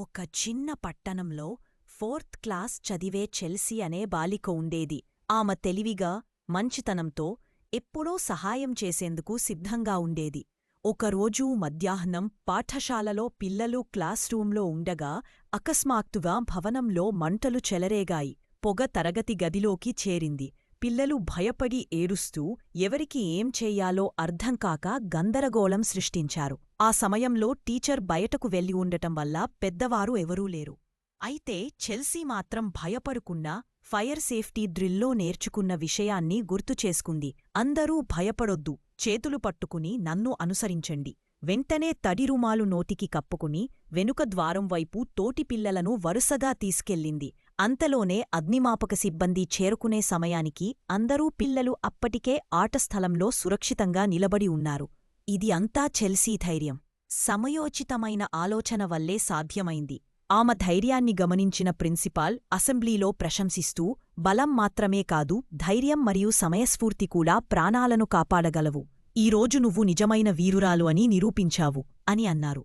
ఒక చిన్న పట్టణంలో ఫోర్త్ క్లాస్ చదివే చెల్సీ అనే బాలిక ఉండేది. ఆమె తెలివిగా మంచితనంతో ఎప్పుడో సహాయం చేసేందుకు సిద్ధంగా ఉండేది. ఒకరోజు మధ్యాహ్నం పాఠశాలలో పిల్లలు క్లాస్ రూంలో ఉండగా అకస్మాత్తుగా భవనంలో మంటలు చెలరేగాయి. పొగ తరగతి గదిలోకి చేరింది. పిల్లలు భయపడి ఏడుస్తూ ఎవరికి ఏం చెయ్యాలో అర్థంకాక గందరగోళం సృష్టించారు. ఆ సమయంలో టీచర్ బయటకు వెళ్ళి ఉండటం వల్ల పెద్దవారు ఎవరూ లేరు. అయితే చెల్సీ మాత్రం భయపడుకున్నా ఫైర్ సేఫ్టీ డ్రిల్లో నేర్చుకున్న విషయాన్ని గుర్తుచేసుకుంది అందరూ భయపడొద్దు చేతులు పట్టుకుని నన్ను అనుసరించండి. వెంటనే తడి రుమాలు నోటికి కప్పుకుని వెనుక ద్వారం వైపు తోటి పిల్లలను వరుసగా తీసుకెళ్ళింది. అంతలోనే అగ్నిమాపక సిబ్బంది చేరుకునే సమయానికి అందరూ పిల్లలు అప్పటికే ఆటస్థలంలో సురక్షితంగా నిలబడి ఉన్నారు. ఇది అంతా చెల్సీ ధైర్యం. సమయోచితమైన ఆలోచన వల్లే సాధ్యమైంది. ఆమె ధైర్యాన్ని గమనించిన ప్రిన్సిపాల్ అసెంబ్లీలో ప్రశంసిస్తూ బలం మాత్రమే కాదు ధైర్యం మరియు సమయస్ఫూర్తి కూడా ప్రాణాలను కాపాడగలవు. ఈరోజు నువ్వు నిజమైన వీరురాలు అని నిరూపించావు అని అన్నారు.